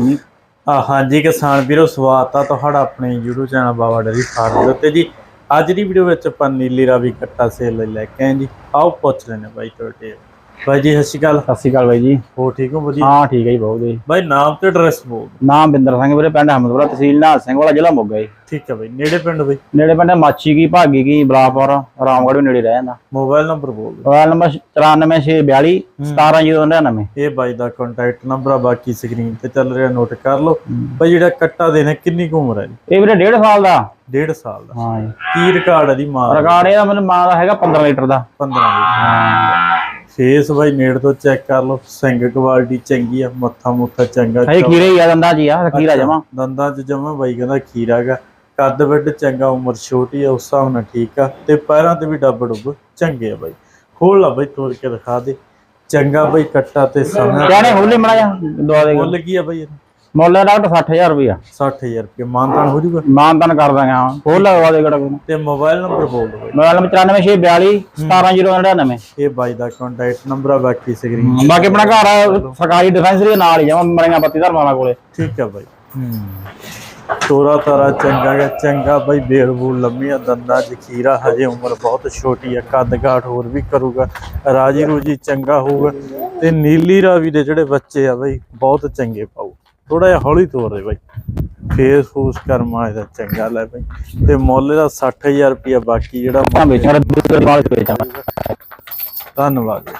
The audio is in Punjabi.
ਆ, ਹਾਂਜੀ, ਕਿਸਾਨ ਵੀਰੋ, ਸਵਾਗਤ ਆ ਤੁਹਾਡਾ ਆਪਣੇ YouTube ਚੈਨਲ ਬਾਬਾ ਡਰੀ ਫਾਰਮ ਦੇ ਉੱਤੇ ਜੀ। ਅੱਜ ਦੀ ਵੀਡੀਓ ਵਿੱਚ ਆਪਾਂ ਨੀਲੀ ਰਾਵੀ ਕੱਟਾ ਸੇਲ ਲਈ ਲੈ ਕੇ ਆਏ ਜੀ। ਆਓ ਪੁੱਛ ਲੈਣੇ ਬਾਈ ਤੁਹਾਡੇ ਬਾਈ ਜੀ ਸਤਿ ਸ਼੍ਰੀ ਅਕਾਲ। ਸਤਿ ਸ਼੍ਰੀ ਅਕਾਲ ਬਾਈ ਜੀ। ਹੋ ਠੀਕ ਹੋ ਵਧੀਆ? ਹਾਂ ਠੀਕ ਹੈ ਜੀ ਬਹੁਤ ਜੀ ਬਾਈ ਨਾਮ ਤੇ ਐਡਰੈਸ ਬੋਲ। ਨਾਮ ਬਿੰਦਰ ਸਿੰਘ ਵੀਰੇ ਪਿੰਡ ਅਹਿਮਦਪੁਰਾ ਤਹਿਸੀਲ ਨਾਲ ਸਿੰਘ ਵਾਲਾ ਜ਼ਿਲ੍ਹਾ ਮੋਗਾ ਜੀ। ਠੀਕ ਹੈ ਬਾਈ ਨੇੜੇ ਪਿੰਡ ਬਾਈ? ਨੇੜੇ ਪਿੰਡ ਮਾਛੀ ਕੀ ਭਾਗੀ ਕੀ ਬਲਾਪੁਰ ਰਾਮਗੜ੍ਹ ਵੀ ਨੇੜੇ ਰਹਿ ਜਾਂਦਾ। ਮੋਬਾਈਲ ਨੰਬਰ ਬੋਲ। ਮੋਬਾਈਲ ਨੰਬਰ 94642 17099 ਇਹ ਬਾਈ ਦਾ ਕੰਟੈਕਟ ਨੰਬਰ ਆ ਬਾਕੀ ਸਕਰੀਨ ਤੇ ਚੱਲ ਰਿਹਾ ਨੋਟ ਕਰ ਲਓ। ਬਾਈ ਜਿਹੜਾ ਕੱਟਾ ਦੇਣਾ ਕਿੰਨੀ ਕੁ ਉਮਰ ਹੈ ਜੀ? ਇਹ ਵੀਰੇ 1.5 ਸਾਲ ਦਾ। 1.5 ਸਾਲ ਦਾ। ਹਾਂ ਜੀ। ਕੀ ਰਿਕਾਰਡ ਹੈ ਦੀ ਮਾਂ ਰਿਕਾਰਡ ਇਹਦਾ ਮੈਨੂੰ ਮਾਂ ਦਾ ਹੈਗਾ 15 ਲੀਟਰ ਦਾ। 15 ਦੀ ਫੇਸ ਬਾਈ ਨੇੜ ਤੋਂ ਚੈੱਕ ਕਰ ਲਓ। ਸਿੰਘ ਕੁਆਲਿਟੀ ਚੰਗੀ ਆ ਮੱਥਾ ਮੁੱਥਾ ਚੰਗਾ ਹਜੇ ਖੀਰੇ ਹੀ ਆ ਦੰਦਾ ਜੀ ਆ ਖੀਰਾ ਜਮਾ। ਦੰਦਾਂ 'ਚ ਜਮਾ ਬਾਈ ਕਹਿੰਦਾ ਖੀਰਾ ਗਾ ਕੱਦ ਵੱਡ ਚੰਗਾ ਉਮਰ ਛੋਟੀ ਆ ਉਸ ਹਿਸਾਬ ਨਾਲ ਠੀਕ ਆ। ਤੇ ਪੈਰਾਂ ਤੇ ਵੀ ਡੱਬ ਡੁੱਬ ਚੰਗੇ ਆ ਬਾਈ। ਖੋਲ ਲਾ ਬਾਈ ਤੋੜ ਕੇ ਦਿਖਾ ਦੇ। ਚੰਗਾ ਬਾਈ ਕੱਟਾ ਤੇ ਸਮਾਂ ਕਹਿੰਦੇ ਹੋਲੇ ਮੜਾ ਜਾ ਦਵਾ ਦੇ। ਮੁੱਲ ਕੀ ਆ ਬਾਈ? ਮੁੱਲ ਡਾਕਟਰ 60000 ਰੁਪਇਆ 60000 ਰੁਪਏ ਮਾਨਤਾਨ ਹੋ ਜੂਗਾ ਮਾਨਤਨ ਕਰ ਦਾਂਗੇ ਹਾਂ। ਖੋਲ ਲਗਵਾ ਦੇ ਗੜਾ ਕੋਈ। ਤੇ ਮੋਬਾਈਲ ਨੰਬਰ ਬੋਲ ਦਿਓ ਬਾਈ। ਮੋਬਾਈਲ ਨੰਬਰ 94642 17099 ਇਹ ਬਾਈ ਦਾ ਕੰਟੈਕਟ ਨੰਬਰ ਆ ਬਾਕੀ ਸਕਰੀਨ ਬਾਕੀ ਆਪਣਾ ਘਰ ਆ, ਸਰਕਾਰੀ ਡਿਫੈਂਸਰੀ ਨਾਲ ਹੀ ਜਾਵਾਂ ਮੜੀਆਂ ਬੱਤੀ ਧਰਮਾਂ ਕੋਲੇ। ਠੀਕ ਆ ਬਾਈ। ਹੂੰ। ਤੋਰਾ ਤਾਰਾ ਚੰਗਾ ਗਾ ਚੰਗਾ ਬਾਈ ਬੇਲ ਬੂਲ ਲੰਮੀਆਂ ਦੰਦਾਂ ਚ ਖੀਰਾ ਹਜੇ ਉਮਰ ਬਹੁਤ ਛੋਟੀ ਆ ਕੱਦ ਘਾਟ ਹੋਰ ਵੀ ਕਰੂਗਾ ਰਾਜੀ ਰੂਜੀ ਚੰਗਾ ਹੋਊਗਾ ਤੇ ਨੀਲੀ ਰਾਵੀ ਦੇ ਜਿਹੜੇ ਬੱਚੇ ਆ ਬਾਈ ਬਹੁਤ ਚੰਗੇ ਪਾਉ ਥੋੜਾ ਜਿਹਾ ਹੌਲੀ ਤੋਰ ਦੇ ਬਾਈ। ਫੇਸ ਫੂਸ ਕਰਮਾ ਇਹਦਾ ਚੰਗਾ ਲੈ ਬਾਈ। ਤੇ ਮੁੱਲ ਦਾ 60000 ਰੁਪਇਆ ਬਾਕੀ ਜਿਹੜਾ ਵੇਚਣ ਦੇ ਨਾਲ ਵੇਚਾਂ। ਧੰਨਵਾਦ